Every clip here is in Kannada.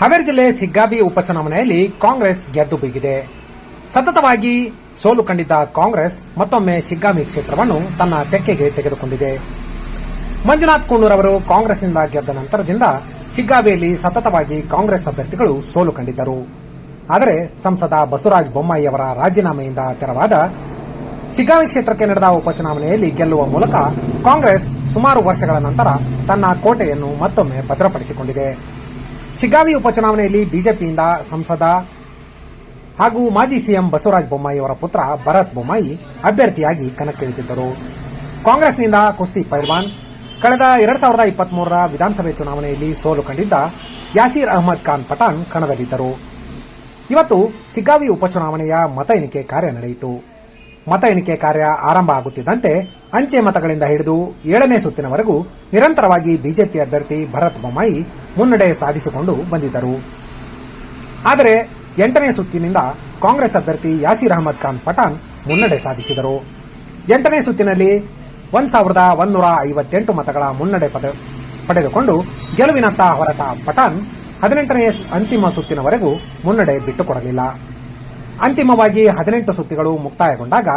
ಹಾವೇರಿ ಜಿಲ್ಲೆ ಸಿಗ್ಗಾಬಿ ಉಪಚುನಾವಣೆಯಲ್ಲಿ ಕಾಂಗ್ರೆಸ್ ಗೆದ್ದು ಬೀಗಿದೆ. ಸತತವಾಗಿ ಸೋಲು ಕಂಡಿದ್ದ ಕಾಂಗ್ರೆಸ್ ಮತ್ತೊಮ್ಮೆ ಸಿಗ್ಗಾಮಿ ಕ್ಷೇತ್ರವನ್ನು ತನ್ನ ತೆಕ್ಕೆಗೆ ತೆಗೆದುಕೊಂಡಿದೆ. ಮಂಜುನಾಥ್ ಕುಂಡೂರ್ ಅವರು ಕಾಂಗ್ರೆಸ್ನಿಂದ ಗೆದ್ದ ನಂತರದಿಂದ ಸಿಗ್ಗಾವಿಯಲ್ಲಿ ಸತತವಾಗಿ ಕಾಂಗ್ರೆಸ್ ಅಭ್ಯರ್ಥಿಗಳು ಸೋಲು ಕಂಡಿದ್ದರು. ಆದರೆ ಸಂಸದ ಬಸವರಾಜ ಬೊಮ್ಮಾಯಿ ಅವರ ರಾಜೀನಾಮೆಯಿಂದ ತೆರವಾದ ಸಿಗ್ಗಾವಿ ಕ್ಷೇತ್ರಕ್ಕೆ ನಡೆದ ಉಪಚುನಾವಣೆಯಲ್ಲಿ ಗೆಲ್ಲುವ ಮೂಲಕ ಕಾಂಗ್ರೆಸ್ ಸುಮಾರು ವರ್ಷಗಳ ನಂತರ ತನ್ನ ಕೋಟೆಯನ್ನು ಮತ್ತೊಮ್ಮೆ ಭದ್ರಪಡಿಸಿಕೊಂಡಿದೆ. ಶಿಗ್ಗಾವಿ ಉಪಚುನಾವಣೆಯಲ್ಲಿ ಬಿಜೆಪಿಯಿಂದ ಸಂಸದ ಹಾಗೂ ಮಾಜಿ ಸಿಎಂ ಬಸವರಾಜ ಬೊಮ್ಮಾಯಿ ಅವರ ಪುತ್ರ ಭರತ್ ಬೊಮ್ಮಾಯಿ ಅಭ್ಯರ್ಥಿಯಾಗಿ ಕಣಕ್ಕಿಳಿದಿದ್ದರು. ಕಾಂಗ್ರೆಸ್ನಿಂದ ಕುಸ್ತಿ ಪೈಲ್ವಾನ್, ಕಳೆದ ಎರಡ್ ಸಾವಿರದ ಇಪ್ಪತ್ಮೂರರ ವಿಧಾನಸಭೆ ಚುನಾವಣೆಯಲ್ಲಿ ಸೋಲು ಕಂಡಿದ್ದ ಯಾಸೀರ್ ಅಹಮದ್ ಖಾನ್ ಪಠಾಣ್ ಕಣದಲ್ಲಿದ್ದರು. ಇವತ್ತು ಸಿಗ್ಗಾವಿ ಉಪಚುನಾವಣೆಯ ಮತ ಎಣಿಕೆ ಕಾರ್ಯ ನಡೆಯಿತು. ಮತ ಎಣಿಕೆ ಕಾರ್ಯ ಆರಂಭ ಆಗುತ್ತಿದ್ದಂತೆ ಅಂಚೆ ಮತಗಳಿಂದ ಹಿಡಿದು ಏಳನೇ ಸುತ್ತಿನವರೆಗೂ ನಿರಂತರವಾಗಿ ಬಿಜೆಪಿ ಅಭ್ಯರ್ಥಿ ಭರತ್ ಬೊಮ್ಮಾಯಿ ಮುನ್ನಡೆ ಸಾಧಿಸಿಕೊಂಡು ಬಂದಿದ್ದರು. ಆದರೆ ಎಂಟನೇ ಸುತ್ತಿನಿಂದ ಕಾಂಗ್ರೆಸ್ ಅಭ್ಯರ್ಥಿ ಯಾಸೀರ್ ಅಹಮದ್ ಖಾನ್ ಪಠಾನ್ ಮುನ್ನಡೆ ಸಾಧಿಸಿದರು. ಎಂಟನೇ ಸುತ್ತಿನಲ್ಲಿ ಒಂದ್ ಸಾವಿರದ ಒಂದೂರ ಐವತ್ತೆಂಟು ಮತಗಳ ಮುನ್ನಡೆ ಪಡೆದುಕೊಂಡು ಗೆಲುವಿನತ್ತ ಹೊರಟ ಪಠಾನ್ ಹದಿನೆಂಟನೇ ಅಂತಿಮ ಸುತ್ತಿನವರೆಗೂ ಮುನ್ನಡೆ ಬಿಟ್ಟುಕೊಡಲಿಲ್ಲ. ಅಂತಿಮವಾಗಿ ಹದಿನೆಂಟು ಸುತ್ತಿಗಳು ಮುಕ್ತಾಯಗೊಂಡಾಗ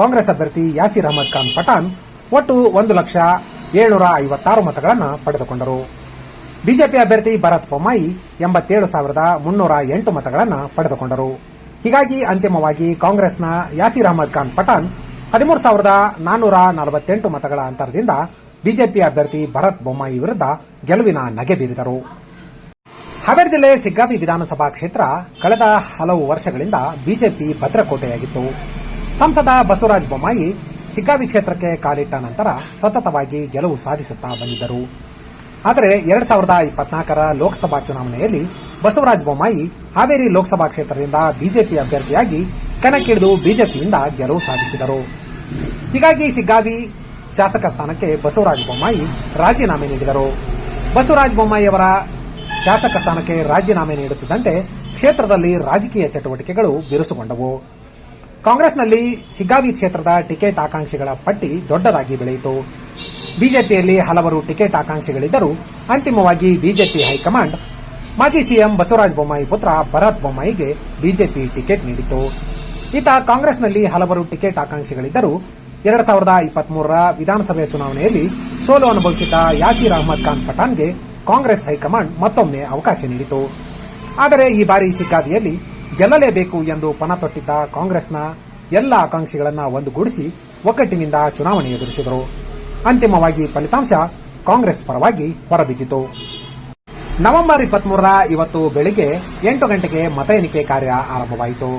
ಕಾಂಗ್ರೆಸ್ ಅಭ್ಯರ್ಥಿ ಯಾಸಿರ್ ಅಹಮದ್ ಖಾನ್ ಪಠಾನ್ ಒಟ್ಟು ಒಂದು ಲಕ್ಷ ಏಳ್ನೂರ ಐವತ್ತಾರು ಮತಗಳನ್ನು ಪಡೆದುಕೊಂಡರು. ಬಿಜೆಪಿ ಅಭ್ಯರ್ಥಿ ಭರತ್ ಬೊಮ್ಮಾಯಿ ಎಂಬತ್ತೇಳು ಸಾವಿರದ ಮುನ್ನೂರ ಎಂಟು ಮತಗಳನ್ನು ಪಡೆದುಕೊಂಡರು. ಹೀಗಾಗಿ ಅಂತಿಮವಾಗಿ ಕಾಂಗ್ರೆಸ್ನ ಯಾಸಿರ್ ಅಹಮದ್ ಖಾನ್ ಪಠಾನ್ ಹದಿಮೂರು ಸಾವಿರದ ನಾನ್ನೂರ ನಲವತ್ತೆಂಟು ಮತಗಳ ಅಂತರದಿಂದ ಬಿಜೆಪಿ ಅಭ್ಯರ್ಥಿ ಭರತ್ ಬೊಮ್ಮಾಯಿ ವಿರುದ್ಧ ಗೆಲುವಿನ ನಗೆ ಬೀರಿದರು. ಹಾವೇರಿ ಜಿಲ್ಲೆ ಸಿಗ್ಗಾವಿ ವಿಧಾನಸಭಾ ಕ್ಷೇತ್ರ ಕಳೆದ ಹಲವು ವರ್ಷಗಳಿಂದ ಬಿಜೆಪಿ ಭದ್ರಕೋಟೆಯಾಗಿತ್ತು. ಸಂಸದ ಬಸವರಾಜ ಬೊಮ್ಮಾಯಿ ಸಿಗ್ಗಾವಿ ಕ್ಷೇತ್ರಕ್ಕೆ ಕಾಲಿಟ್ಟ ನಂತರ ಸತತವಾಗಿ ಗೆಲುವು ಸಾಧಿಸುತ್ತಾ ಬಂದಿದ್ದರು. ಆದರೆ ಎರಡ್ ಸಾವಿರದ ಇಪ್ಪತ್ನಾಲ್ಕರ ಲೋಕಸಭಾ ಚುನಾವಣೆಯಲ್ಲಿ ಬಸವರಾಜ ಬೊಮ್ಮಾಯಿ ಹಾವೇರಿ ಲೋಕಸಭಾ ಕ್ಷೇತ್ರದಿಂದ ಬಿಜೆಪಿ ಅಭ್ಯರ್ಥಿಯಾಗಿ ಕಣಕ್ಕಿಳಿದು ಬಿಜೆಪಿಯಿಂದ ಗೆಲುವು ಸಾಧಿಸಿದರು. ಹೀಗಾಗಿ ಸಿಗ್ಗಾವಿ ಶಾಸಕ ಸ್ಥಾನಕ್ಕೆ ಬಸವರಾಜ ಬೊಮ್ಮಾಯಿ ರಾಜೀನಾಮೆ ನೀಡಿದರು. ಬಸವರಾಜ ಬೊಮ್ಮಾಯಿ ಅವರ ಶಾಸಕ ಸ್ಥಾನಕ್ಕೆ ರಾಜೀನಾಮೆ ನೀಡುತ್ತಿದ್ದಂತೆ ಕ್ಷೇತ್ರದಲ್ಲಿ ರಾಜಕೀಯ ಚಟುವಟಿಕೆಗಳು ಬಿರುಸುಗೊಂಡವು. ಕಾಂಗ್ರೆಸ್ನಲ್ಲಿ ಸಿಗ್ಗಾವಿ ಕ್ಷೇತ್ರದ ಟಿಕೆಟ್ ಆಕಾಂಕ್ಷಿಗಳ ಪಟ್ಟಿ ದೊಡ್ಡದಾಗಿ ಬೆಳೆಯಿತು. ಬಿಜೆಪಿಯಲ್ಲಿ ಹಲವರು ಟಿಕೆಟ್ ಆಕಾಂಕ್ಷಿಗಳಿದ್ದರೂ ಅಂತಿಮವಾಗಿ ಬಿಜೆಪಿ ಹೈಕಮಾಂಡ್, ಮಾಜಿ ಸಿಎಂ ಬಸವರಾಜ ಬೊಮ್ಮಾಯಿ ಪುತ್ರ ಭರತ್ ಬೊಮ್ಮಾಯಿಗೆ ಬಿಜೆಪಿ ಟಿಕೆಟ್ ನೀಡಿತು ಈತ ಕಾಂಗ್ರೆಸ್ನಲ್ಲಿ ಹಲವರು ಟಿಕೆಟ್ ಆಕಾಂಕ್ಷಿಗಳಿದ್ದರೂ ಎರಡ್ ಸಾವಿರದ ಇಪ್ಪತ್ಮೂರರ ವಿಧಾನಸಭೆ ಚುನಾವಣೆಯಲ್ಲಿ ಸೋಲು ಅನುಭವಿಸಿದ್ದ ಯಾಸೀರ್ ಅಹಮದ್ ಖಾನ್ ಪಠಾಣ್ಗೆ ಕಾಂಗ್ರೆಸ್ ಹೈಕಮಾಂಡ್ ಮತ್ತೊಮ್ಮೆ ಅವಕಾಶ ನೀಡಿತು. ಆದರೆ ಈ ಬಾರಿ ಸಿಕ್ಕಾದಿಯಲ್ಲಿ ಗೆಲ್ಲಲೇಬೇಕು ಎಂದು ಪಣ ತೊಟ್ಟಿದ್ದ ಕಾಂಗ್ರೆಸ್ನ ಎಲ್ಲ ಆಕಾಂಕ್ಷಿಗಳನ್ನು ಒಂದುಗೂಡಿಸಿ ಒಗ್ಗಟ್ಟಿನಿಂದ ಚುನಾವಣೆ ಎದುರಿಸಿದರು. ಅಂತಿಮವಾಗಿ ಫಲಿತಾಂಶ ಕಾಂಗ್ರೆಸ್ ಪರವಾಗಿ ಹೊರಬಿದ್ದಿತು. ನವೆಂಬರ್ ಇಪ್ಪತ್ಮೂರರ ಇವತ್ತು ಬೆಳಿಗ್ಗೆ ಎಂಟು ಗಂಟೆಗೆ ಮತ ಎಣಿಕೆ ಕಾರ್ಯ ಆರಂಭವಾಯಿತು.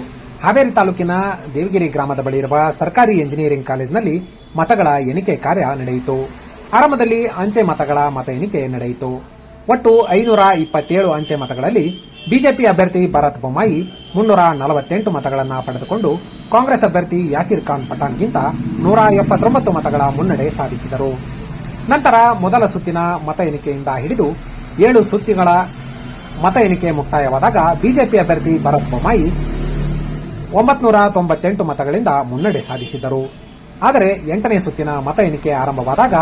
ಹಾವೇರಿ ತಾಲೂಕಿನ ದೇವಗಿರಿ ಗ್ರಾಮದ ಬಳಿ ಇರುವ ಸರ್ಕಾರಿ ಎಂಜಿನಿಯರಿಂಗ್ ಕಾಲೇಜಿನಲ್ಲಿ ಮತಗಳ ಎಣಿಕೆ ಕಾರ್ಯ ನಡೆಯಿತು. ಆರಂಭದಲ್ಲಿ ಅಂಚೆ ಮತಗಳ ಮತ ಎಣಿಕೆ ನಡೆಯಿತು. ಒಟ್ಟು ಐನೂರ ಇಪ್ಪತ್ತೇಳು ಅಂಚೆ ಮತಗಳಲ್ಲಿ ಬಿಜೆಪಿ ಅಭ್ಯರ್ಥಿ ಭರತ್ ಬೊಮ್ಮಾಯಿ ಮುನ್ನೂರ ನಲವತ್ತೆಂಟು ಮತಗಳನ್ನು ಪಡೆದುಕೊಂಡು ಕಾಂಗ್ರೆಸ್ ಅಭ್ಯರ್ಥಿ ಯಾಸಿರ್ ಖಾನ್ ಪಠಾಣ್ಗಿಂತ ನೂರ ಎಪ್ಪತ್ತೊಂಬತ್ತು ಮತಗಳ ಮುನ್ನಡೆ ಸಾಧಿಸಿದರು. ನಂತರ ಮೊದಲ ಸುತ್ತಿನ ಮತ ಎಣಿಕೆಯಿಂದ ಹಿಡಿದು ಏಳು ಸುತ್ತಿಗಳ ಮತ ಎಣಿಕೆ ಮುಕ್ತಾಯವಾದಾಗ ಬಿಜೆಪಿ ಅಭ್ಯರ್ಥಿ ಭರತ್ ಬೊಮ್ಮಾಯಿ ಒಂಬತ್ನೂರ ತೊಂಬತ್ತೆಂಟು ಮತಗಳಿಂದ ಮುನ್ನಡೆ ಸಾಧಿಸಿದ್ದರು. ಆದರೆ ಎಂಟನೇ ಸುತ್ತಿನ ಮತ ಎಣಿಕೆ ಆರಂಭವಾದಾಗ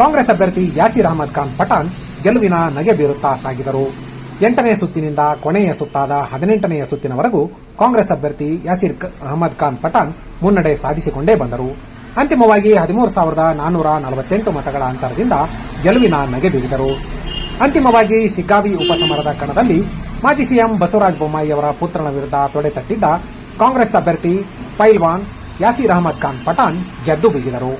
ಕಾಂಗ್ರೆಸ್ ಅಭ್ಯರ್ಥಿ ಯಾಸಿರ್ ಅಹಮದ್ ಖಾನ್ ಪಠಾಣ್ ಗೆಲುವಿನ ನಗೆ ಬೀರುತ್ತಾ ಸಾಗಿದರು. ಎಂಟನೇ ಸುತ್ತಿನಿಂದ ಕೊನೆಯ ಸುತ್ತಾದ ಹದಿನೆಂಟನೆಯ ಸುತ್ತಿನವರೆಗೂ ಕಾಂಗ್ರೆಸ್ ಅಭ್ಯರ್ಥಿ ಯಾಸಿರ್ ಅಹಮದ್ ಖಾನ್ ಪಠಾಣ್ ಮುನ್ನಡೆ ಸಾಧಿಸಿಕೊಂಡೇ ಬಂದರು. ಅಂತಿಮವಾಗಿ ಹದಿಮೂರು ಸಾವಿರದ ನಾನ್ನೂರ ನಲವತ್ತೆಂಟು ಮತಗಳ ಅಂತರದಿಂದ ಗೆಲುವಿನ ನಗೆ ಬೀರಿದರು. ಅಂತಿಮವಾಗಿ ಸಿಗ್ಗಾವಿ ಉಪಸಮರದ ಕಣದಲ್ಲಿ ಮಾಜಿ ಸಿಎಂ ಬಸವರಾಜ ಬೊಮ್ಮಾಯಿ ಅವರ ಪುತ್ರನ ವಿರುದ್ಧ ತೊಡೆ ತಟ್ಟಿದ್ದ ಕಾಂಗ್ರೆಸ್ ಅಭ್ಯರ್ಥಿ ಪೈಲ್ವಾನ್ ಯಾಸಿರ್ ಅಹಮದ್ ಖಾನ್ ಪಠಾಣ್ ಗೆದ್ದು ಬೀಗಿದರು.